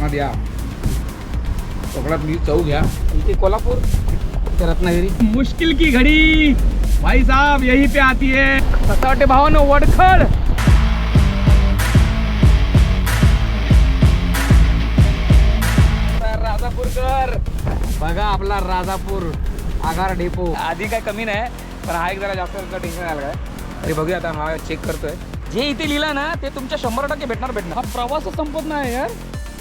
कोकणात या. कोकणात मी चौ घ्या. इथे कोल्हापूर रत्नागिरी. मुश्किल की घड़ी. भाई साहब यही पे आती है. कसं वाटते भावानं वडखड राजापूरकर. बघा आपला राजापूर आगार डेपो. आधी काय कमी नाही पण हा एक जरा जास्त टेन्शन आलं काय. तरी बघूया आता हा चेक करतोय. जे इथे लिहिलं ना ते तुमच्या शंभर टक्के भेटणार भेटणार. हा प्रवास संपत नाही यार.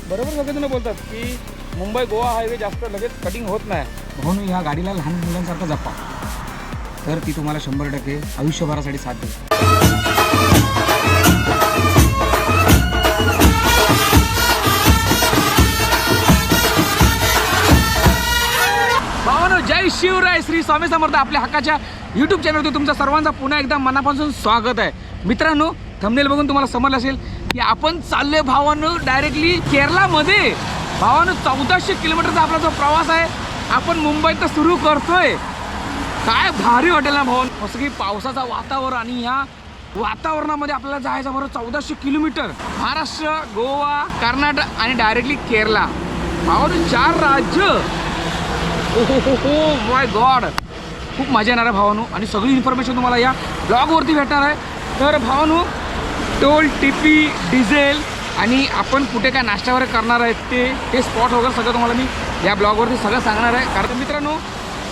बरोबर सगळेजण बोलतात की मुंबई गोवा हायवे जास्त लगेच कटिंग होत नाही. म्हणून ह्या गाडीला लहान मुलांसारखं जपा. तर ती तुम्हाला शंभर टक्के आयुष्यभरासाठी साथ देईल. जय शिवराय. श्री स्वामी समर्थ आपल्या हक्काच्या युट्यूब चॅनलवरती तुमच्या सर्वांचा पुन्हा एकदा मनापासून स्वागत आहे. मित्रांनो थंबनेल बघून तुम्हाला समजलं असेल की आपण चाललोय भावानं डायरेक्टली केरलामध्ये भावानं चौदाशे किलोमीटरचा आपला जो प्रवास आहे आपण मुंबईत सुरू करतोय. काय भारी वाटेल ना भावन. असं की पावसाचं वातावरण आणि ह्या वातावरणामध्ये आपल्याला जायचं बरोबर चौदाशे किलोमीटर. महाराष्ट्र गोवा कर्नाटक आणि डायरेक्टली केरला भावानं चार राज्य. ओ हो हो हो माय गॉड खूप मजा येणार आहे भावानू. आणि सगळी इन्फॉर्मेशन तुम्हाला या ब्लॉगवरती भेटणार आहे. तर भावानू टोल टिपी डिझेल आणि आपण कुठे काय नाश्ता वगैरे करणार आहेत ते ते स्पॉट वगैरे सगळं तुम्हाला मी या ब्लॉगवरती सगळं सांगणार आहे. कारण मित्रांनो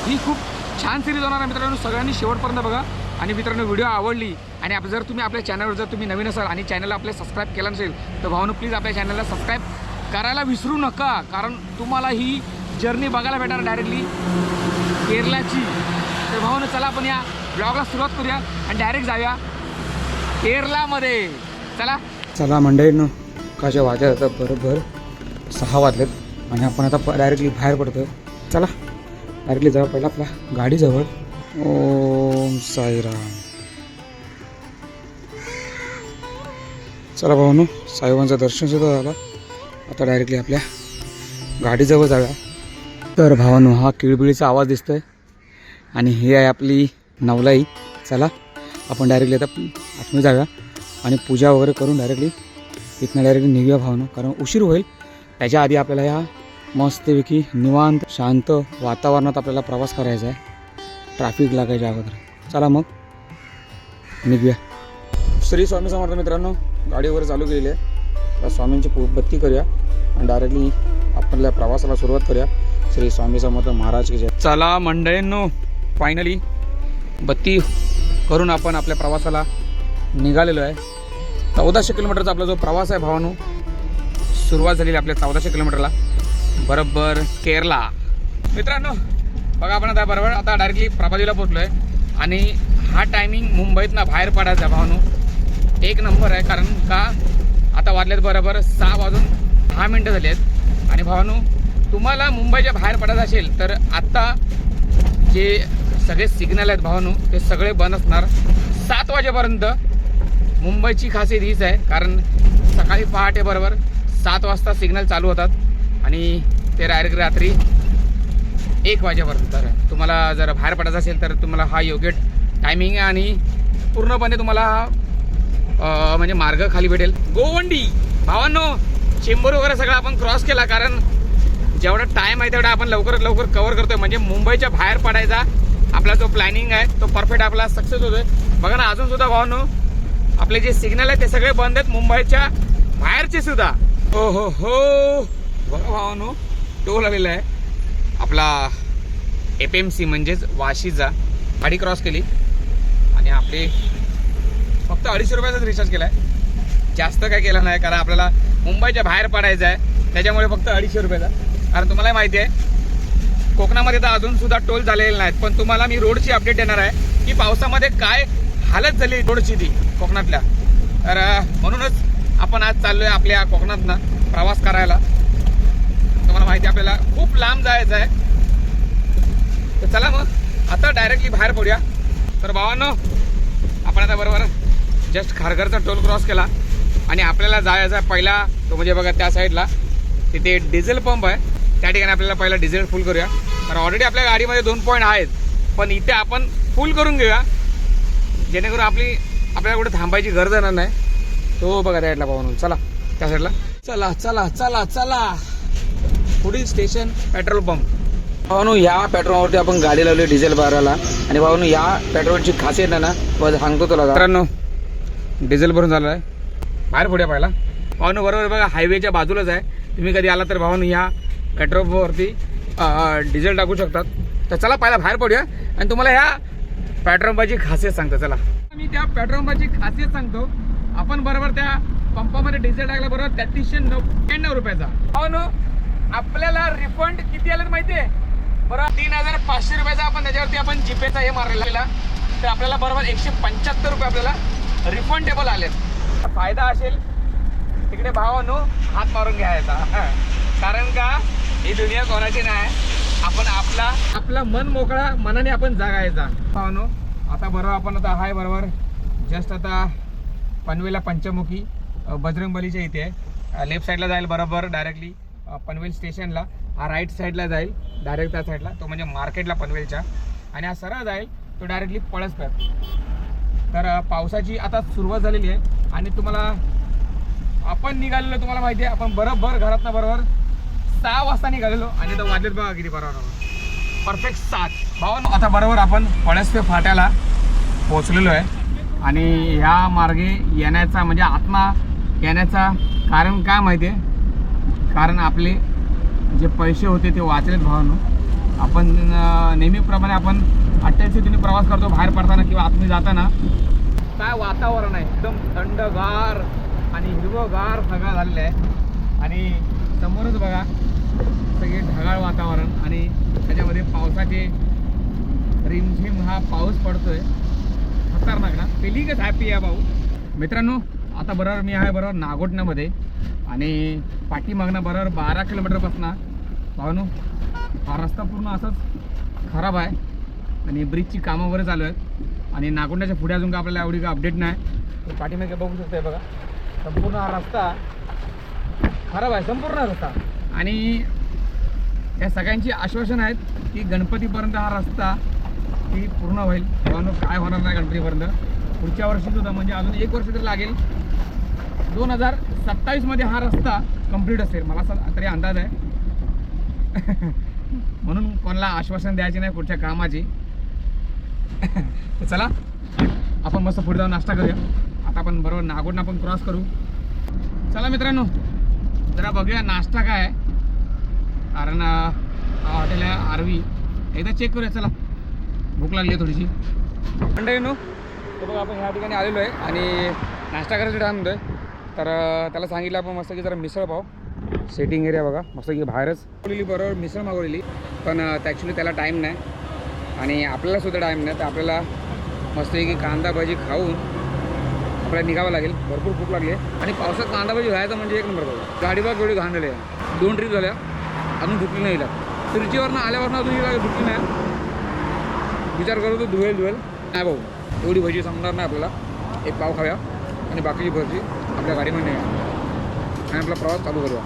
ही खूप छान सिरीज होणार आहे मित्रांनो सगळ्यांनी शेवटपर्यंत बघा. आणि मित्रांनो व्हिडिओ आवडली आणि आप जर तुम्ही आपल्या चॅनलवर जर तुम्ही नवीन असाल आणि चॅनलला आपल्या सबस्क्राईब केलं नसेल तर भावानो प्लीज आपल्या चॅनलला सबस्क्राईब करायला विसरू नका. कारण तुम्हाला ही जर्नी बघायला भेटणार डायरेक्टली केरलाची तर भावानं चला आपण या ब्लॉगला सुरुवात करूया आणि डायरेक्ट जाऊया. केरलामध्ये चला. चला मंडळीनं काच्या वाजत आता बरोबर सहा वाजलेत आणि आपण आता डायरेक्टली बाहेर पडतोय. चला. डायरेक्टली जाऊ पहिला आपला गाडीजवळ. ओम साईराम. चला भावानो साईबाबांचं दर्शन सुद्धा झालं. आता डायरेक्टली आपल्या गाडीजवळ जाऊया. तर भावानो हा किळबिळीचा आवाज दिसतोय. आणि ही आहे आपली नवलाई. चला. आपण डायरेक्टली आता आतमध्ये जाऊया. आणि पूजा वगैरे करून डायरेक्टली इथनं डायरेक्टली निघूया भावनं. कारण उशीर होईल. त्याच्या आधी आपल्याला ह्या मस्तपैकी निवांत शांत वातावरणात आपल्याला प्रवास करायचा आहे. ट्रॅफिक लागायच्या अगोदर. चला मग. निघूया. श्री स्वामी समर्थ मित्रांनो गाडी वगैरे चालू केलेली आहे. त्या स्वामींची पू बत्ती करूया. आणि डायरेक्टली आपल्या प्रवासाला सुरुवात करूया. श्री स्वामी समर्थ महाराज की जय. चला मंडळींनो फायनली बत्ती करून आपण आपल्या प्रवासाला निघालेलो आहे. चौदाशे किलोमीटरचा आपला जो प्रवास आहे भावानू सुरुवात झालेली आपल्या चौदाशे किलोमीटरला. बरोबर केरला. मित्रांनो बघा आपण आता बरोबर आता डायरेक्टली प्रभादेवीला पोहोचलो आहे आणि हा टायमिंग मुंबईतनं बाहेर पडायचा भावानू. एक नंबर आहे कारण का? आता वाजल्यात बरोबर सहा वाजून दहा मिनटं झाली आहेत. आणि भावानू तुम्हाला मुंबईच्या बाहेर पडायचं असेल तर आत्ता जे सगळे सिग्नल आहेत भावानो. ते सगळे बंद असणार. सात वाजेपर्यंत मुंबईची खासियत हीच आहे. कारण सकाळी पहाटे बरोबर सात वाजता सिग्नल चालू होतात. आणि ते डायरेक्ट रात्री एक वाजेपर्यंत. तर तुम्हाला जर बाहेर पडायचं असेल तर तुम्हाला हा योग्य टायमिंग आहे आणि पूर्णपणे तुम्हाला हा म्हणजे मार्ग खाली भेटेल. गोवंडी! भावांनो चेंबूर वगैरे सगळं आपण क्रॉस केला. कारण जेवढा टाईम आहे तेवढा आपण लवकरात लवकर कव्हर करतोय. म्हणजे मुंबईच्या बाहेर पडायचा आपला जो प्लॅनिंग आहे तो परफेक्ट आपला सक्सेस होतोय. बघा ना अजून सुद्धा भावानो आपले जे सिग्नल आहे ते सगळे बंद आहेत. मुंबईच्या बाहेरचे सुद्धा. हो हो हो. बघा भावानो टोल आलेला आहे. आपला एफ एम सी म्हणजेच वाशीचा. गाडी क्रॉस केली. आणि आपले फक्त अडीचशे रुपयाचाच रिचार्ज केला आहे जास्त काय केलं नाही कारण आपल्याला मुंबईच्या बाहेर पडायचं आहे. त्याच्यामुळे फक्त अडीचशे रुपयाचा. कारण तुम्हाला माहिती आहे कोकणामध्ये तर अजून सुद्धा टोल झालेले नाहीत. पण तुम्हाला मी रोडची अपडेट देणार आहे की पावसामध्ये काय हालत झाली रोडची ती कोकणातल्या. तर म्हणूनच आपण आज चाललोय आपल्या कोकणातनं प्रवास करायला. तुम्हाला माहिती आपल्याला खूप लांब जायचं आहे. तर चला मग आता डायरेक्टली बाहेर पडूया. तर भावांनो आपण आता बरोबर जस्ट खारघरचा टोल क्रॉस केला. आणि आपल्याला जायचा आहे पहिला तो म्हणजे बघा त्या साईडला तिथे डिझेल पंप आहे. त्या ठिकाणी आपल्याला पहिला डिझेल फुल करूया. कारण ऑलरेडी आपल्या गाडीमध्ये दोन पॉईंट आहेत. पण इथे आपण फुल करून घेऊया. जेणेकरून आपली आपल्याला कुठे थांबायची गरज येणार नाही. तो बघा त्या साईडला पाहून. चला त्या साईडला चला चला चला चला. पुढील स्टेशन पेट्रोल पंप भावानू या पेट्रोलवरती आपण गाडी लावली डिझेल भरायला आणि भावानू या पेट्रोलची खासियत आहे ना बस सांगतो तुला मित्रांनो डिझेल भरून झालं आहे. बाहेर पुढे पाहिला भावानू बरोबर बघा हायवेच्या बाजूलाच आहे. तुम्ही कधी आला तर भावानू या. पेट्रोलवरती डिझेल टाकू शकतात. तर चला पहिला बाहेर पडूया. आणि तुम्हाला ह्या पेट्रोल पंपाची खासियत सांगतो चला. मी त्या पेट्रोल पंपाची खासियत सांगतो. आपण बरोबर त्या पंपामध्ये डिझेल टाकल्या बरोबर तेहतीसशे नव्याण्णव रुपयाचा. हो आपल्याला रिफंड किती आलं माहिती आहे बरोबर तीन हजार पाचशे रुपयाचा आपण त्याच्यावरती आपण जीपेचा हे मारलेला तर आपल्याला बरोबर एकशे पंच्याहत्तर रुपये आपल्याला रिफंडेबल आले फायदा असेल. तिकडे भावानो हात मारून घ्यायचा कारण का? ही दुनिया कोणाची नाही. आपण आपला आपला मन मोकळा मनाने आपण जागायचा. भावानो हो, आता बरोबर आपण आता हाय बरोबर. जस्ट आता पनवेलला पंचमुखी बजरंगबलीच्या इथे. आहे लेफ्ट साईडला जाईल बरोबर डायरेक्टली पनवेल स्टेशनला हा राईट साईडला जाईल डायरेक्ट त्या साईडला तो म्हणजे मार्केटला पनवेलच्या. आणि हा सरळ जाईल तो डायरेक्टली पळसपेठ तर पावसाची आता सुरुवात झालेली आहे. आणि तुम्हाला आपण निघालेलो तुम्हाला माहिती आहे. आपण बरोबर घरातनं बरोबर सहा वाजता निघालेलो आणि आता वाजलेत बघा किती बरोबर परफेक्ट सात. भावन आता बरोबर आपण पळसपे फाट्याला पोचलेलो आहे. आणि ह्या मार्गे येण्याचा म्हणजे आत्मा येण्याचा कारण काय माहिती आहे कारण आपले जे पैसे होते ते वाचलेत भावानो. आपण नेहमीप्रमाणे आपण अठ्ठ्याऐंशी प्रवास करतो बाहेर पडताना किंवा आतमध्ये जाताना. काय वातावरण आहे? एकदम थंडगार आणि हिरवगार सगळं झालेलं आहे. आणि समोरच बघा सगळे ढगाळ वातावरण आणि त्याच्यामध्ये पावसाचे रिमझिम हा पाऊस पडतोय. खतरनाक ना? फिलिंगच हॅपी आहे भाऊ. मित्रांनो आता बरोबर मी आहे बरोबर नागोटण्यामध्ये आणि पाठीमागनं बरोबर बारा किलोमीटरपासून भावनो हा रस्ता पूर्ण असंच खराब आहे आणि ब्रिजची कामं वगैरे चालू आहेत. आणि नागोंड्याच्या पुढे अजून का आपल्याला एवढी का अपडेट नाही. तर पाठीमागे बघू शकताय बघा. संपूर्ण हा रस्ता खराब आहे संपूर्ण रस्ता. आणि या सगळ्यांची आश्वासन आहेत की गणपतीपर्यंत हा रस्ता की पूर्ण होईल. भावानो काय होणार नाही गणपतीपर्यंत. पुढच्या वर्षी सुद्धा म्हणजे अजून एक वर्ष तरी लागेल. दोन हजार सत्तावीसमध्ये हा रस्ता कंप्लीट असेल. मला असा तरी अंदाज आहे. म्हणून कोणाला आश्वासन द्यायचे नाही पुढच्या कामाची. तर चला आपण मस्त पुढे जाऊन नाश्ता करूया. आता आपण बरोबर नागोडना आपण क्रॉस करू. चला मित्रांनो जरा बघूया नाश्ता काय आहे. कारण हा हॉटेल आहे आरवी. एकदा चेक करूया चला. भूक लागली आहे थोडीशी. मंडळी नो तर बघा आपण ह्या ठिकाणी आलेलो आहे आणि नाश्ता करायचं टाइम होतोय तर त्याला सांगितलं आपण मस्त की जरा मिसळ पाव. सेटिंग एरिया बघा मस्त की बाहेरच. मागवलेली बरोबर मिसळ मागवलेली पण ॲक्च्युली त्याला टाईम नाही. आणि आपल्याला सुद्धा टाईम नाही तर आपल्याला मस्त की कांदा भाजी खाऊन आपल्याला निघावं लागेल. भरपूर भूक लागली आहे. आणि पावसात कांदा भाजी व्हायचं म्हणजे एक नंबर बघा. गाडी बघ एवढी घाण झाली आहे. दोन ट्रीप झाल्या. अजून धुतली नाही हिला तिरचीवरनं आल्यावरनं अजून हिला धुतली नाही. विचार करतो धुवेल धुवेल. नाही भाऊ एवढी भजी संपणार नाही आपल्याला. एक पाव खाऊया आणि बाकीची भजी आपल्या गाडीमध्ये नाही आणि आपला प्रवास चालू करूया.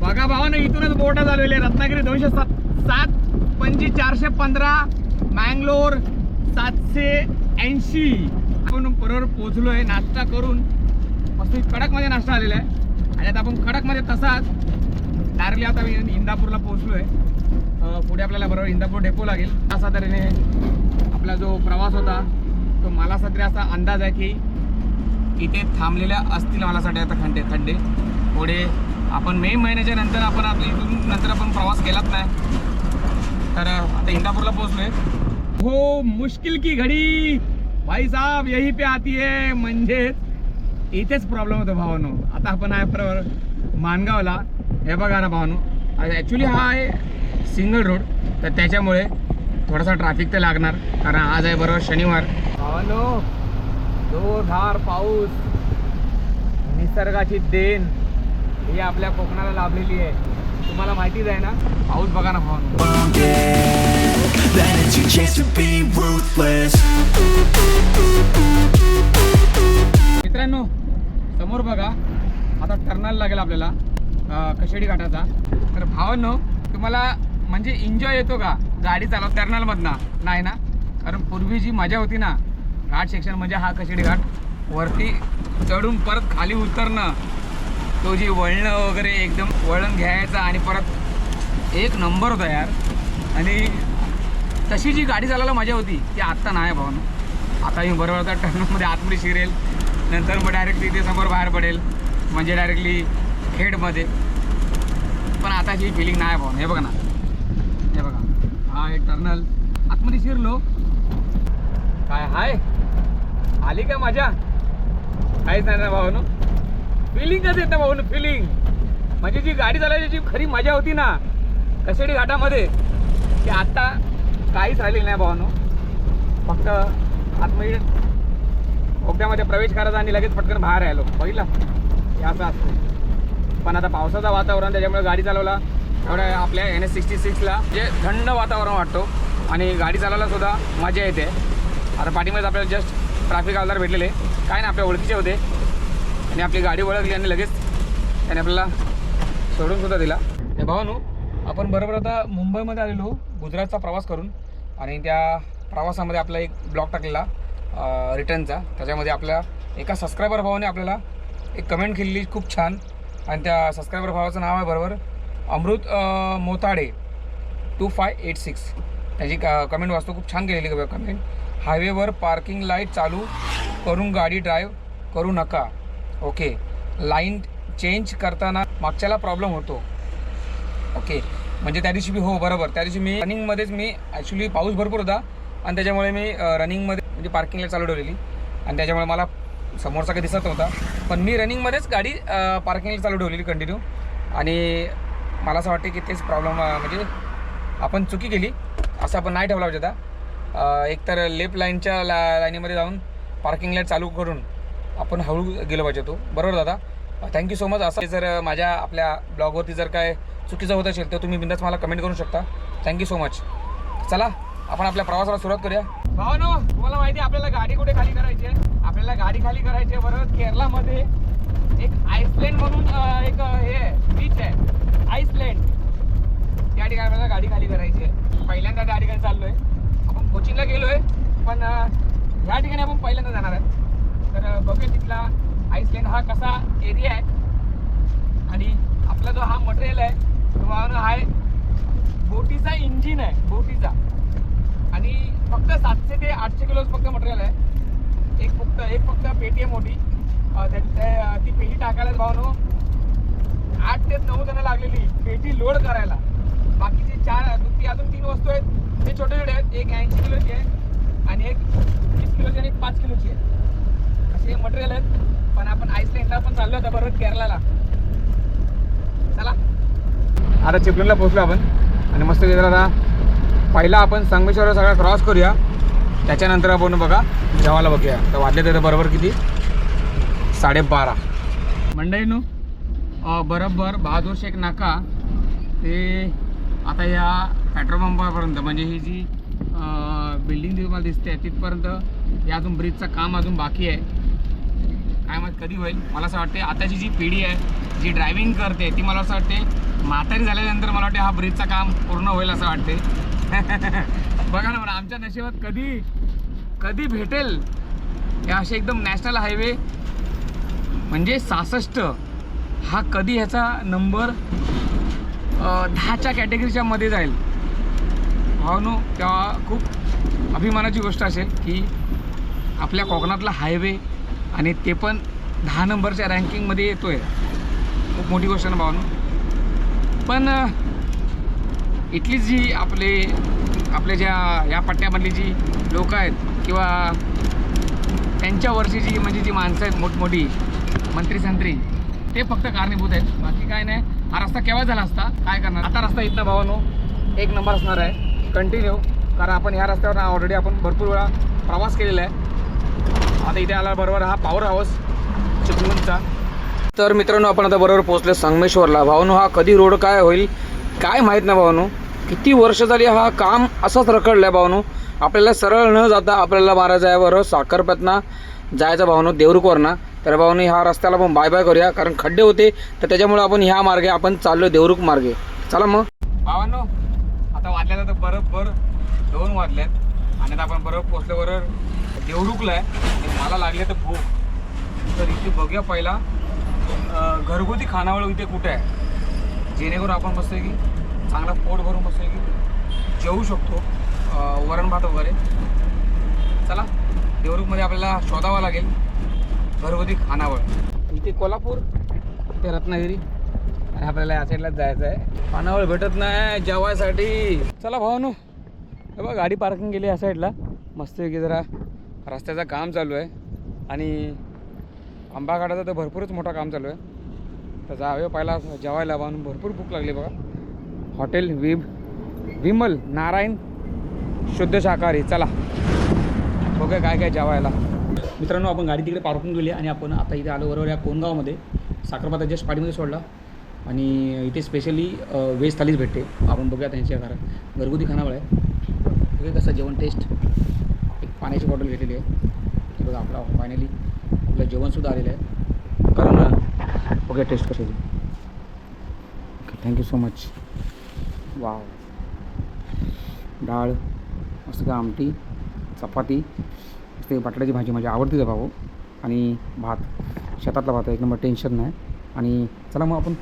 बघा भावानं इथूनच बोटा झालेले रत्नागिरी दोनशे सात सात पंचवीस चारशे पंधरा मँगलोर सातशे ऐंशी. आपण बरोबर पोचलो आहे नाश्ता करून. मस्त कडकमध्ये नाश्ता आलेला आहे. आणि आता आपण कडकमध्ये तसाच डायरेक्टली आता मी इंदापूरला पोहोचलो आहे पुढे आपल्याला बरोबर इंदापूर डेपो लागेल. असा तऱ्हेने आपला जो प्रवास होता तो मला सध्या असा अंदाज आहे की इथे थांबलेल्या असतील मला साठी आता खंडे खड्डे पुढे आपण मे महिन्याच्या नंतर आपण आता इथून नंतर आपण प्रवास केलाच नाही. तर आता इंदापूरला पोहोचलोय. हो मुश्किल की घडी. भाई साहब यही पे आती है. म्हणजे इथेच प्रॉब्लेम होतो भावानो. आता आपण आहे प्रवर मानगावला. हे बघा ना भावानो. ॲक्च्युली हा आहे सिंगल रोड तर त्याच्यामुळे थोडासा ट्रॅफिक तर लागणार. कारण आज आहे बरोबर शनिवार. भावानो जोरदार पाऊस. निसर्गाची देण. ही आपल्या कोकणाला लाभलेली आहे. तुम्हाला माहितीच आहे ना? पाऊस बघा ना भावानो. मित्रांनो समोर बघा. आता टर्नल लागेल आपल्याला. कशेडी घाटाचा. तर भावांनो तुम्हाला म्हणजे एन्जॉय येतो का? गाडी चालव टर्नलमधनं नाही ना? कारण पूर्वी जी मजा होती ना घाट सेक्शन म्हणजे हा कशेडी घाट. वरती चढून परत खाली उतरणं. तो जी वळणं वगैरे एकदम वळण घ्यायचा आणि परत एक नंबर होता यार. आणि तशी जी गाडी चालायला मजा होती ती आत्ता नाही भावना. आता मी बरोबर आता टर्नमध्ये आतमध्ये शिरेल. नंतर मग डायरेक्टली ते समोर बाहेर पडेल. म्हणजे डायरेक्टली खेडमध्ये पण आता ही फिलिंग नाही भाऊ. हे बघा ना. हे बघा. हा एक टर्नल. आतमध्ये शिरलो. काय हाय? आली का मजा? काहीच नाही ना भाऊ फिलिंगच कसं ना भाऊ फिलिंग म्हणजे जी गाडी चालायची जी खरी मजा होती ना कशेडी घाटामध्ये ती आत्ता काहीच राहिलेली नाही भावानो. फक्त आतमध्ये बोगद्यामध्ये प्रवेश करायचा आणि लगेच पटकन बाहेर आलो बघितलं? हे असं असतं पण आता पावसाचं वातावरण त्याच्यामुळे गाडी चालवला. एवढ्या आपल्या एन एस सिक्स्टी सिक्सला जे थंड वातावरण वाटतो आणि गाडी चालवायला सुद्धा मजा येते. आता पाठीमध्ये आपल्याला जस्ट ट्रॅफिक आलदार भेटलेले. काय ना आपल्या ओळखीचे होते. आणि आपली गाडी ओळखली आणि लगेच त्याने आपल्याला सोडून सुद्धा दिला. हे भावानू आपण बरोबर आता मुंबईमध्ये आलेलो गुजरातचा प्रवास करून. आणि त्या प्रवासामध्ये आपला एक ब्लॉग टाकलेला रिटर्नचा त्याच्यामध्ये आपल्या एका सबस्क्रायबर भावाने आपल्याला एक कमेंट केलेली खूप छान. आणि त्या सबस्क्रायबर भावाचं नाव आहे बरोबर. Amrit Motade. Two five eight six त्याची कमेंट वाचतो. खूप छान केलेली कमेंट हायवेवर पार्किंग लाइट चालू करून गाडी ड्राईव्ह करू नका. ओके लाईन चेंज करताना मागच्याला प्रॉब्लेम होतो. ओके म्हणजे त्या दिवशी मी हो बरोबर. त्या दिवशी मी रनिंगमध्येच मी ॲक्च्युली पाऊस भरपूर होता. आणि त्याच्यामुळे मी रनिंगमध्ये म्हणजे पार्किंगला चालू ठेवलेली. आणि त्याच्यामुळे मला समोरचा काही दिसत नव्हता. पण मी रनिंगमध्येच गाडी पार्किंगला चालू ठेवलेली कंटिन्यू आणि मला असं वाटते की तेच प्रॉब्लेम म्हणजे आपण चुकी केली असं आपण नाही ठेवला पाहिजे आता. एक तर लेफ्ट लाईनच्या ला लाईनीमध्ये जाऊन पार्किंग लाइट चालू करून आपण हळू गेलो पाहिजे तो. बरोबर दादा? थँक्यू सो मच असं जर माझ्या आपल्या ब्लॉगवरती जर काय चुकीचं होत असेल तर तुम्ही बिंदास मला कमेंट करू शकता. थँक्यू सो मच चला आपण आपल्या प्रवासाला सुरुवात करूया. भावानो तुम्हाला माहिती आहे आपल्याला गाडी कुठे खाली करायची आहे? आपल्याला गाडी खाली करायची आहे बरोबर केरलामध्ये एक आईसलँड म्हणून एक हे बीच आहे. आईसलँड त्या ठिकाणी आपल्याला गाडी खाली करायची आहे. पहिल्यांदा त्या ठिकाणी आहे आपण कोचिंगला गेलो आहे पण ह्या ठिकाणी आपण पहिल्यांदा जाणार आहे. तर बघूया तिथला आईसलँड हा कसा एरिया आहे. आणि आपला जो हा मटेरियल आहे तो हा आहे बोटीचा इंजिन आहे बोटीचा. आणि फक्त सातशे ते आठशे किलो फक्त मटेरियल आहे. एक फक्त एक फक्त पेटी आहे मोठी. त्या- ती पेटी टाकायला भावनो आठ ते नऊ जण लागलेली पेटी लोड करायला. बाकीचे चार ती अजून तीन वस्तू आहेत ते छोटे छोटे आहेत. एक ऐंशी किलोची आहे आणि एक वीस किलोची आणि एक पाच किलोची आहे. असे मटेरियल आहेत. पण आपण आईसलँडला पण चाललो होता बरोबर केरळाला. चला. आता चिपलूनला पोहोचलो आपण. आणि मस्त आता. पहिला आपण संगमेश्वर सगळा क्रॉस करूया. त्याच्यानंतर आपण बघा जेवायला बघूया. तर वाजले तर बरोबर किती? साडेबारा. मंडईनो नू बरोबर बहादूर शेख नाका ते आता या पेट्रोल पंपापर्यंत म्हणजे ही जी बिल्डिंग तुम्हाला दिसते तिथपर्यंत हे अजून ब्रिजचं काम अजून बाकी आहे. काय माहीत कधी होईल. मला असं वाटते आताची जी पिढी आहे जी ड्रायव्हिंग करते ती मला असं वाटते म्हातारी झाल्यानंतर मला वाटते हा ब्रिजचं काम पूर्ण होईल असं वाटते बघा ना म्हणा आमच्या नशिबात कधी कधी भेटेल हे असे एकदम नॅशनल हायवे. म्हणजे सासष्ट हा कधी ह्याचा नंबर दहाच्या कॅटेगरीच्या मध्ये जाईल. भावनो तेव्हा खूप अभिमानाची गोष्ट असेल की आपल्या कोकणातला हायवे आणि ते पण दहा नंबरच्या रँकिंगमध्ये येतो आहे खूप मोठी गोष्ट आहे ना भावनो पण इथली जी आपले आपल्या ज्या या पट्ट्यामधली जी लोक आहेत किंवा त्यांच्यावरची जी म्हणजे जी माणसं आहेत मोठमोठी मंत्री संत्री ते फक्त कारणीभूत आहेत. बाकी काय नाही. हा रस्ता केव्हा झाला असता? काय करणार? आता रस्ता इथला भावानो एक नंबर असणार आहे. कंटिन्यू कारण आपण ह्या रस्त्यावर ऑलरेडी आपण भरपूर वेळा प्रवास केलेला आहे. आता इथे आला बरोबर हा पॉवर हाऊस चिपळूणचा. तर मित्रांनो आपण आता बरोबर पोहोचलो संगमेश्वरला. भावानो हा कधी रोड काय होईल? काय माहीत नाही भावानो. किती वर्ष झाली हा काम असंच रखडलं आहे भावानो. आपल्याला सरळ न जाता आपल्याला मारायचं आहे साखरपतना जायचं भावानो देवरुखवरनं. तर भावानो ह्या रस्त्याला आपण बाय बाय करूया. कारण खड्डे होते तर त्याच्यामुळे आपण ह्या मार्गे आपण चाललो देवरुख मार्गे. चला मग. भावानो आता वाजल्या तर बरोबर दोन वाजल्यात आणि आता आपण बरोबर पोचल्याबरोबर देवरुखला आहे मला लागले तर भूक. तर इथे बघूया पहिला. घरगुती खानावळ इथे कुठे आहे? जेणेकरून आपण मस्त की चांगला पोट भरून मस्त की जेवू शकतो वरण भात वगैरे. चला देवरूपमध्ये आपल्याला शोधावं लागेल घरगुती खानावळ. इथे कोल्हापूर ते रत्नागिरी आणि आपल्याला या साईडलाच जायचं आहे. खानावळ भेटत नाही जेवायसाठी. चला भाऊ हे बघ गाडी पार्किंग केली या साईडला मस्तपैकी जरा रस्त्याचं काम चालू आहे. आणि आंबा काढायचं तर भरपूरच मोठं काम चालू आहे. तर जावे पहिला जेवायला बांधून भरपूर भूक लागली बघा. हॉटेल विब विमल नारायण शुद्ध शाकाहारी चला. बघूया काय काय जेवायला. मित्रांनो आपण गाडी तिकडे पार्किंग केली आणि आपण आता इथे आलो बरोबर या कोणगावमध्ये साखरपाता जस्ट पाठीमध्ये सोडला. आणि इथे स्पेशली व्हेज थालीच भेटते. आपण बघूया त्यांच्या घरात. घरगुती खानावळ आहे. बघूया कसं जेवण टेस्ट एक पाण्याची बॉटल घेतलेली आहे. बघा आपला फायनली आपलं जेवणसुद्धा आलेलं आहे. कारण ओके टेस्ट कशाची okay thank you so much wow डाळ मस्त का आमटी चपाती मस्त बटाट्याची भाजी माझी आवडतीच भाऊ. आणि भात. शेतातला भात एक नंबर टेन्शन नाही. आणि चला मग आपण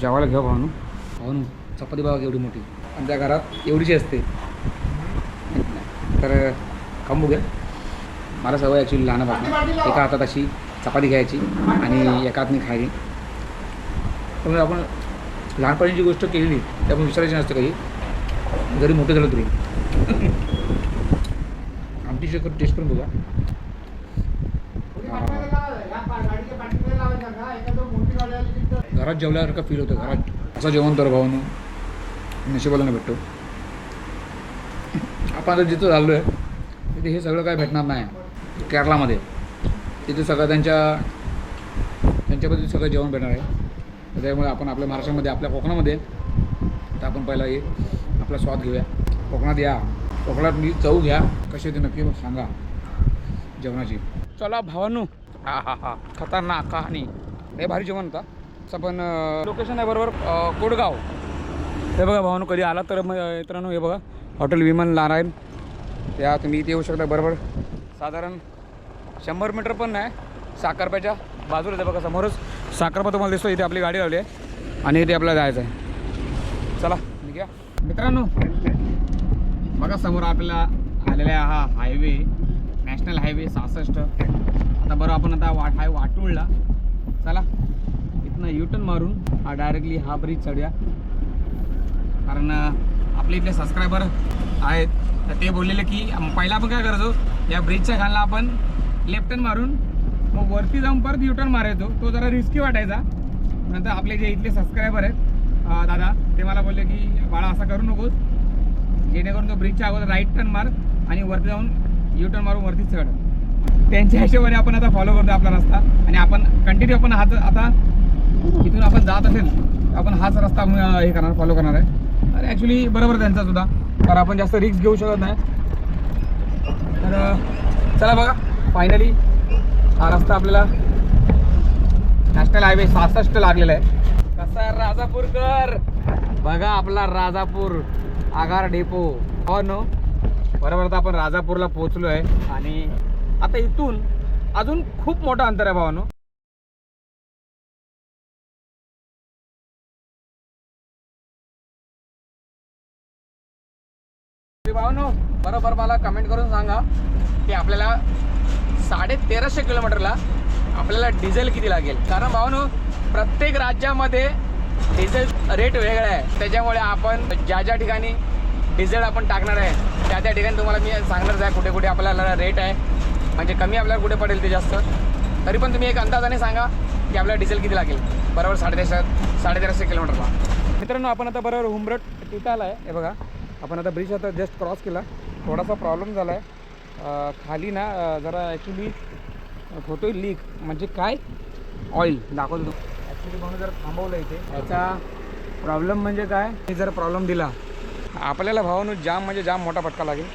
जेवायला घेऊ भावानू भावानू चपाती बाबा एवढी मोठी. आणि त्या घरात एवढीची असते. तर खांबू घ्या मला सवय ॲक्च्युली लहान लहानपासून एका हातात अशी चपाती घ्यायची आणि एका खायची. त्यामुळे आपण लहानपणीची गोष्ट केलेली ते आपण विचारायची नसते काही. जरी मोठं झालं तरी. आमटी शेकर टेस्ट करून बघा. घरात जेवल्यासारखं फील होतं? घरात असं जेवण तर भावानं नशिबाला भेटतो. आपण आता जिथं झालो आहे तिथे हे सगळं काय भेटणार नाही. केरळामध्ये. तिथे सगळं त्यांच्या त्यांच्याबद्दल सगळं जेवण भेटणार आहे. त्यामुळे आपण आपल्या महाराष्ट्रामध्ये आपल्या कोकणामध्ये तर आपण पहिला हे आपला स्वाद घेऊया. कोकणात या. कोकणात मी चव घ्या. कशी होती नक्की सांगा. जेवणाची. चला भावानू. हा हा हा. खतरनाक कहाणी. हे भारी जेवण होता. असं पण लोकेशन आहे बरोबर कोडगाव. हे बघा भावानू कधी आला तर मग मित्रांनो हे बघा. हॉटेल विमान नारायण. या तुम्ही इथे येऊ शकता बरोबर. साधारण शंभर मीटर पण नाही. साखरप्याच्या बाजूला आहे बघा समोरच. साखरपा तुम्हाला दिसतो इथे आपली गाडी लावली आहे आणि इथे आपल्याला जायचं आहे. चला घ्या मित्रांनो बघा समोर आपल्याला आलेला आहे हा हायवे नॅशनल हायवे सहासष्ट. आता बरं आपण आता वाट हाय वाटूळला. चला इथनं युटर्न मारून हा डायरेक्टली हा ब्रिज चढूया. कारण आपले इथले सबस्क्रायबर आहेत. तर ते बोललेले की पहिला आपण काय करायचो या ब्रिजच्या खालला आपण लेफ्ट टर्न मारून मग वरती जाऊन परत युटर्न मारायचो. तो जरा रिस्की वाटायचा. नंतर आपले जे इथले सबस्क्रायबर आहेत दादा ते मला बोलले की बाळा असा करू नकोस. जेणेकरून तो ब्रिजच्या अगोदर राईट टर्न मार आणि वरती जाऊन यू टर्न मारून वरती चढ. त्यांच्या हिशोबाने आपण आता फॉलो करतो आपला रस्ता. आणि आपण कंटिन्यू आपण हाच आता इथून आपण जात असेल आपण हाच रस्ता हे करणार फॉलो करणार आहे. अरे ॲक्च्युली बरोबर त्यांचा सुद्धा. कारण आपण जास्त रिक्स घेऊ शकत नाही. तर चला बघा. फायनली हा रस्ता आपल्याला नॅशनल हायवे सहासष्ट लागलेला आहे. कसा आहे राजापूरकर? बघा आपला राजापूर आगार डेपो हो नो बरोबर आता आपण राजापूरला पोहोचलो आहे आणि आता इथून अजून खूप मोठं अंतर आहे भावानो. भावानो बरोबर मला कमेंट करून सांगा की आपल्याला साडे तेराशे किलोमीटरला आपल्याला डिझेल किती लागेल? कारण भावानो प्रत्येक राज्यामध्ये डिझेल रेट वेगळा आहे. त्याच्यामुळे आपण ज्या ज्या ठिकाणी डिझेल आपण टाकणार आहे त्या त्या ठिकाणी तुम्हाला मी सांगणारच आहे कुठे कुठे आपल्याला रेट आहे. म्हणजे कमी आपल्याला कुठे पडेल ते जास्त. तरी पण तुम्ही एक अंदाजाने सांगा की आपल्याला डिझेल किती लागेल. बरोबर साडेतेरशे साडेतेराशे किलोमीटरला. मित्रांनो आपण आता बरोबर हुमरट तिथं आला आहे. हे बघा आपण आता ब्रिज आता जस्ट क्रॉस केला. थोडासा प्रॉब्लेम झाला आहे खाली ना जरा ॲक्च्युली होतोय लीक म्हणजे काय? ऑइल दाखवतो ॲक्च्युली म्हणून जर थांबवलं इथे याचा प्रॉब्लेम म्हणजे काय? हे जर प्रॉब्लेम दिला. आपल्याला भावानं जाम म्हणजे जाम मोठा फटका लागेल.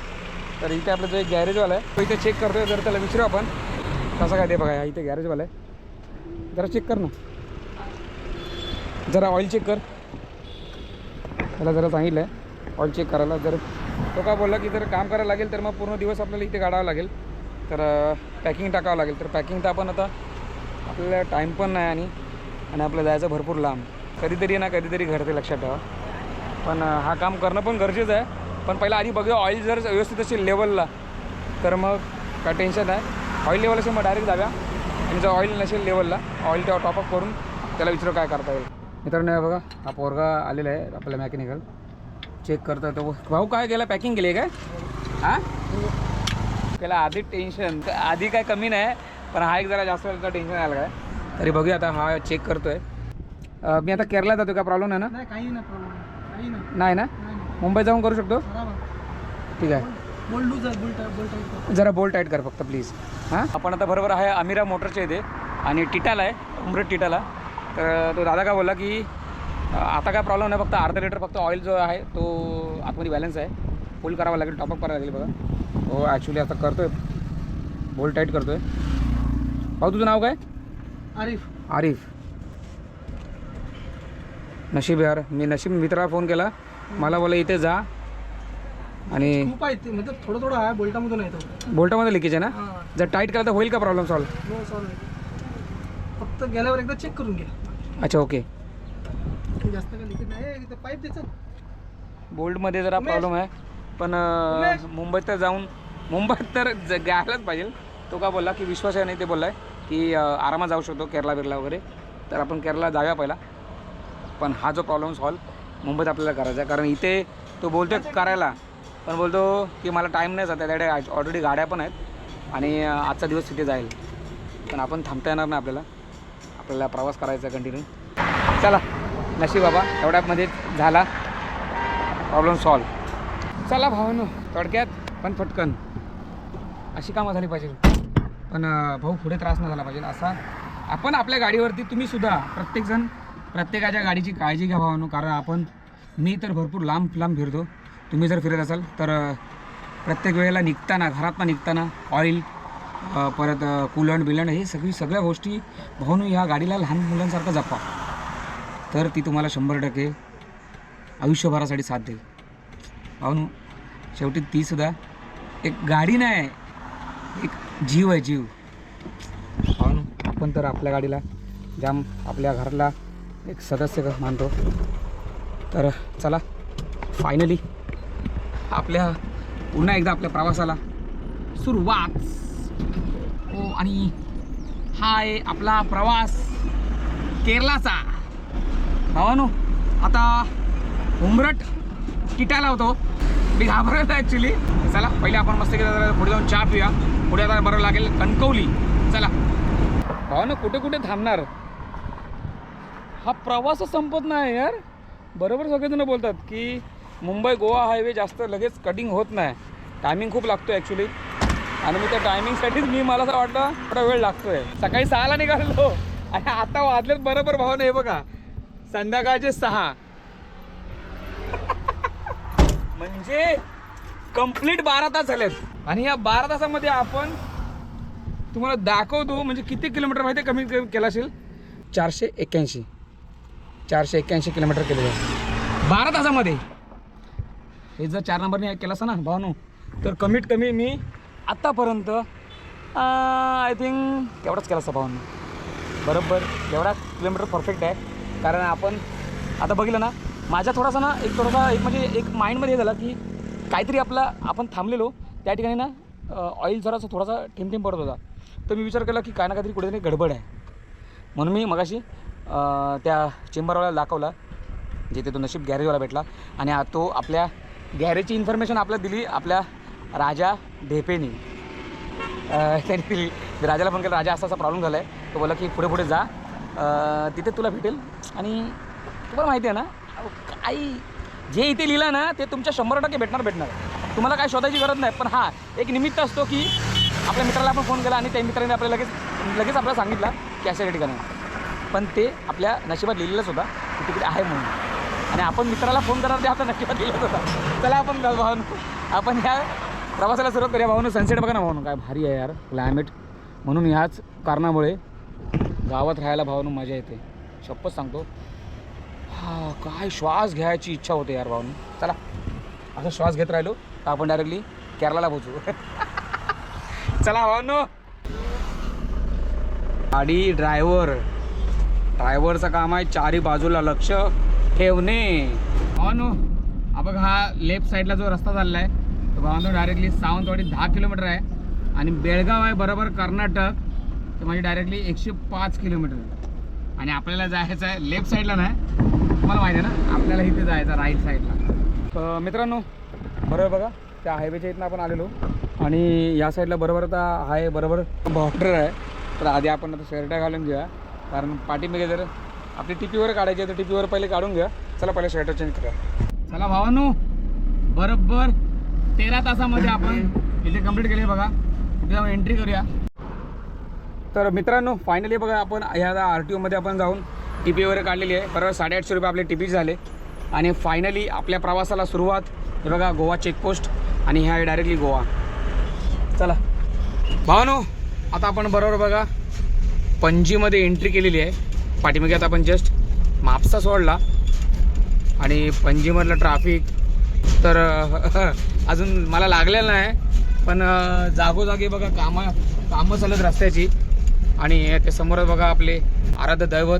तर इथे आपलं जो एक गॅरेजवाला आहे तो इथे चेक करतोय जर त्याला विचारू आपण कसं काय ते बघा इथे गॅरेजवाला आहे. जरा चेक कर ना. जरा ऑइल चेक कर. त्याला जरा सांगितलं आहे ऑइल चेक करायला जर तो काय बोलला की जर काम करायला लागेल तर मग पूर्ण दिवस आपल्याला इथे काढावं लागेल. तर पॅकिंग टाकावं लागेल. तर पॅकिंग तर आपण आता आपल्याला टाईम पण नाही आणि आणि आपलं जायचं भरपूर लांब. कधीतरी ना कधीतरी घडते लक्षात ठेवा. पण हा काम करणं पण गरजेचं आहे. पण पहिला आधी बघूया ऑइल जर व्यवस्थित असेल लेवलला तर मग काय टेन्शन आहे ऑइल लेवल असेल मग डायरेक्ट जाव्या आणि जर ऑइल नसेल लेवलला ऑइल तेव्हा टॉपअप करून त्याला विचारू काय करता येईल. मित्रांनो बघा हा पोरगा आलेला आहे आपल्या मॅकॅनिकल चेक करता तो. भाऊ काय केलं? पॅकिंग केली आहे काय? हां? त्याला आधी टेन्शन आधी काय कमी नाही पण हा एक जरा जास्त वेळचा टेन्शन आलं काय तरी बघूया आता हा चेक करतोय. मी आता केरला जातो काय प्रॉब्लेम नाही ना? नाही काही नाही प्रॉब्लेम काही नाही. नाही ना? मुंबईत जाऊन करू शकतो? ठीक आहे. बोल लूज आहे बोल्ट बोल्ट आहे जरा बोल टाईट कर फक्त प्लीज हां? आपण आता बरोबर आहे अमिरा मोटरच्या इथे आणि टिटाला आहे उमरट टिटाला. तर तो दादा काय बोलला की आता काय प्रॉब्लेम नाही फक्त अर्धा लिटर फक्त ऑइल जो आहे तो आतमध्ये बॅलन्स आहे. फुल करावा लागेल टॉपअप करावं लागेल बघा. हो ॲक्च्युली आता करतोय. बोल टाईट करतोय. भाऊ तुझं नाव काय? आरिफ. आरिफ. नशीब यार मी नशीब मित्राला फोन केला. मला बोला इथे जा. आणि आहे म्हणजे थोडं थोडं आहे बोल्टामधून आहे तो. बोल्टामध्ये लिकेज आहे ना? जर टाईट केला तर होईल का प्रॉब्लेम सॉल्व नो सॉल्व फक्त गेल्यावर एकदा चेक करून घ्या अच्छा ओके जास्त काही लिकेज नाही? ते पाईप त्याचं बोल्टमध्ये जरा. प्रॉब्लेम आहे. पण. मुंबईत तर जाऊन मुंबईत तर गायलाच पाहिजे. तो का बोलला की विश्वास आहे नाही ते बोलला आहे की आरामात जाऊ शकतो केरला बिरला वगैरे. तर आपण केरला जाऊया पहिला. पण हा जो प्रॉब्लेम सॉल्व मुंबईत आपल्याला करायचा आहे. कारण इथे तो बोलतो करायला. पण बोलतो की मला टाईम नाही जाता त्याकडे ऑलरेडी गाड्या पण आहेत. आणि आजचा दिवस तिथे जाईल. पण आपण थांबता येणार नाही आपल्याला. आपल्याला प्रवास करायचा कंटिन्यू चला. नशीब बाबा तेवढ्यामध्ये झाला प्रॉब्लेम सॉल्व चला भावानो थोडक्यात पण फटकन अशी कामं झाली पाहिजे. पण भाऊ पुढे त्रास न झाला पाहिजे. असा आपण आपल्या गाडीवरती तुम्ही सुद्धा प्रत्येकजण प्रत्येकाच्या गाडीची काळजी घ्या भावानो. कारण आपण मी तर भरपूर लांब लांब फिरतो. तुम्ही जर फिरत असाल तर प्रत्येक वेळेला निघताना घरातनं निघताना ऑइल परत कुलंड बिलंड हे सगळी सगळ्या गोष्टी भाऊनो ह्या गाडीला लहान मुलांसारखं जपा. तर ती तुम्हाला शंभर टक्के आयुष्यभरासाठी साथ देईल. पाहून शेवटी ती सुद्धा एक गाडी नाही एक जीव आहे जीव. पाहून आपण तर आपल्या गाडीला जाम आपल्या घराला एक सदस्य मानतो. तर चला फायनली आपल्या पुन्हा एकदा आपल्या प्रवासाला सुरुवात. हो आणि हा आहे आपला प्रवास केरलाचा. भावानो आता उमरट किटायला होतो. मी घाबरत ॲक्च्युली चला पहिले आपण मस्त जरा पुढे जाऊन चहा पिऊया. पुढे आता बरं लागेल कणकवली. चला. भावानो कुठे कुठे थांबणार? हा प्रवासच संपत नाही यार. बरोबर सगळेजण बोलतात की मुंबई गोवा हायवे जास्त लगेच कटिंग होत नाही. टायमिंग खूप लागतो ॲक्च्युली आणि मी त्या टायमिंगसाठीच मी मला असं वाटतं थोडा वेळ लागतोय. सकाळी सहाला निघालो. आणि आता वाजलेत बरोबर भावानं हे बघा. संध्याकाळचे सहा. म्हणजे कंप्लीट बारा तास झालेत. आणि या बारा तासामध्ये आपण तुम्हाला दाखवतो म्हणजे किती किलोमीटर माहिती आहे? कमी केला असेल चारशे एक्क्याऐंशी. चारशे एक्क्याऐंशी किलोमीटर केलेलं आहे. बारा तासामध्ये. हे जर चार नंबरने केलं असं ना भावनो तर कमीत कमी मी आत्तापर्यंत आय थिंक तेवढाच केला असता भावनो? बरोबर तेवढा किलोमीटर परफेक्ट आहे. कारण आपण आता बघितलं ना माझ्या थोडासा ना एक थोडासा एक म्हणजे एक माइंडमध्ये हे झालं की काहीतरी आपला आपण थांबलेलो त्या ठिकाणी ना ऑइल जरासा थोडासा ठेम पडत होता. तर मी विचार केला की काय ना काहीतरी कुठेतरी गडबड आहे. म्हणून मी मगाशी त्या चेंबरवाल्याला दाखवला जिथे तो नशीब गॅरेजवाला भेटला आणि तो आपल्या गॅरेजची इन्फॉर्मेशन आपल्याला दिली आपल्या राजा ढेपेनी त्यांनी दिली. राजाला फोन केला राजा असा असा प्रॉब्लेम झाला आहे तो बोला की पुढे पुढे जा तिथे तुला भेटेल. आणि तुम्हाला माहिती आहे ना काही जे इथे लिहिलं ना ते तुमच्या शंभर टक्के भेटणार भेटणार. तुम्हाला काय शोधायची गरज नाही पण हां एक निमित्त असतो की आपल्या मित्राला आपण फोन केला आणि त्या मित्राने आपल्याला लगेच लगेच आपल्याला सांगितलं की अशा ठिकाणी पण ते आपल्या नशिबात लिहिलेलंच होता की तिकडे आहे म्हणून. आणि आपण मित्राला फोन करणार ते आपल्या नशिबात लिहिलंच होता. चला आपण जाऊ आपण ह्या प्रवासाला सुरुवात करूया. भावानो सनसेट बघा ना भावानो काय भारी आहे यार क्लायमेट म्हणून ह्याच कारणामुळे गावात राहायला भावानं मजा येते. शपथ सांगतो. हा काय श्वास घ्यायची इच्छा होते यार भावानं. चला असं श्वास घेत राहिलो तर आपण डायरेक्टली केरळाला पोचू चला भावानो. गाडी ड्रायव्हर ड्रायव्हरचं काम आहे चारी बाजूला लक्ष ठेवणे. भावानो हा बघ हा लेफ्ट साईडला जो रस्ता चालला आहे तो भावानो डायरेक्टली सावंतवाडी दहा किलोमीटर आहे. आणि बेळगाव आहे बरोबर कर्नाटक. तर म्हणजे डायरेक्टली एकशे पाच किलोमीटर आणि आपल्याला जायचं आहे लेफ्ट साईडला नाही. तुम्हाला माहिती आहे ना आपल्याला इथे जायचं राईट साईडला मित्रांनो बरोबर बघा त्या हायवेच्या इथनं आपण आलेलो. आणि या साईडला बरोबर आता हाय बरोबर बॉर्डर आहे. तर आधी आपण आता शर्टा घालून घेऊया. कारण पाठीमागे जर आपली टिपीवर काढायची आहे तर टिपीवर पहिले काढून घ्या चला पहिले शर्ट चेंज करा चला भावानो बरोबर तेरा तासामध्ये आपण इथे कंप्लीट केले बघा. इथे एंट्री करूया. तर मित्रांनो फायनली बघा आपण ह्या आर टी ओमध्ये आपण जाऊन टी पी वगैरे काढलेली आहे. बरोबर साडेआठशे रुपये आपले टी पी झाले. आणि फायनली आपल्या प्रवासाला सुरुवात हे बघा गोवा चेकपोस्ट आणि ह्या आहे डायरेक्टली गोवा. चला. भावानो आता आपण बरोबर बघा पणजीमध्ये एंट्री केलेली आहे. पाठीमागे आता आपण जस्ट मापसा सोडला. आणि पणजीमधलं ट्राफिक तर अजून मला लागलेलं नाही. पण जागोजागी बघा कामं कामं चालत रस्त्याची. आणि ते समोर बघा आपले आराध्य दैवत.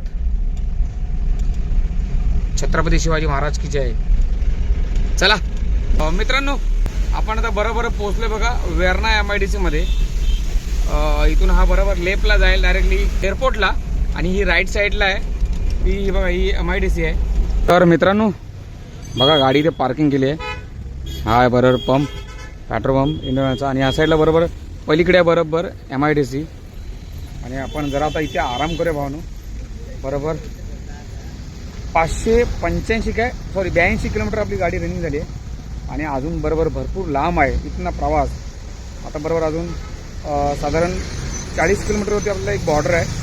छत्रपती शिवाजी महाराज की जय. चला मित्रांनो आपण आता बरोबर पोहोचलोय बघा वेर्ना एम आय डी सीमध्ये इथून हा बरोबर लेपला जाईल डायरेक्टली एअरपोर्टला. आणि ही राईट साईडला आहे. ही बघा ही एम आय डी सी आहे. तर मित्रांनो बघा गाडी इथे पार्किंग केली आहे. हा आहे बरोबर पंप पेट्रोल पंप इंडियनचा आणि या साईडला बरोबर पलीकडे आहे बरोबर एम आय डी सी आणि आपण जरा आता इथे आराम करूया भावनो. बरोबर. पाचशे पंच्याऐंशी काय? सॉरी ब्याऐंशी किलोमीटर आपली गाडी रनिंग झाली आहे. आणि अजून बरोबर भरपूर लांब आहे. इथनं प्रवास. आता बरोबर अजून साधारण चाळीस किलोमीटरवरती आपल्याला एक बॉर्डर आहे.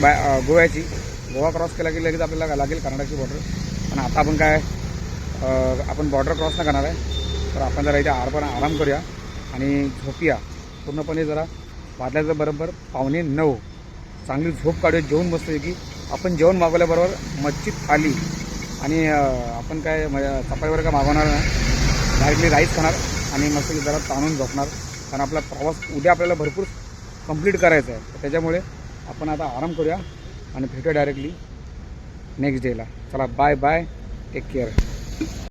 बॅ गोव्याची. गोवा क्रॉस केला की लगेच आपल्याला लागेल कर्नाटकची बॉर्डर पण आता आपण काय आपण बॉर्डर क्रॉस नाही करणार आहे. तर आपण जरा इथे आरपार आराम करूया आणि झोपूया. पूर्णपणे जरा वाजल्याचं बरोबर पावणे नऊ. चांगली झोप काढूया जेवण बसतोय की आपण जेवण मागवल्याबरोबर मच्छी थाली आणि आपण काय म- वगैरे काय मागवणार नाही. डायरेक्टली राईस खाणार आणि मस्त जरा ताणून झोपणार. कारण आपला प्रवास उद्या आपल्याला भरपूर कंप्लीट करायचा आहे. तर त्याच्यामुळे आपण आता आराम करूया आणि भेटूया डायरेक्टली नेक्स्ट डेला. चला बाय बाय. Take care.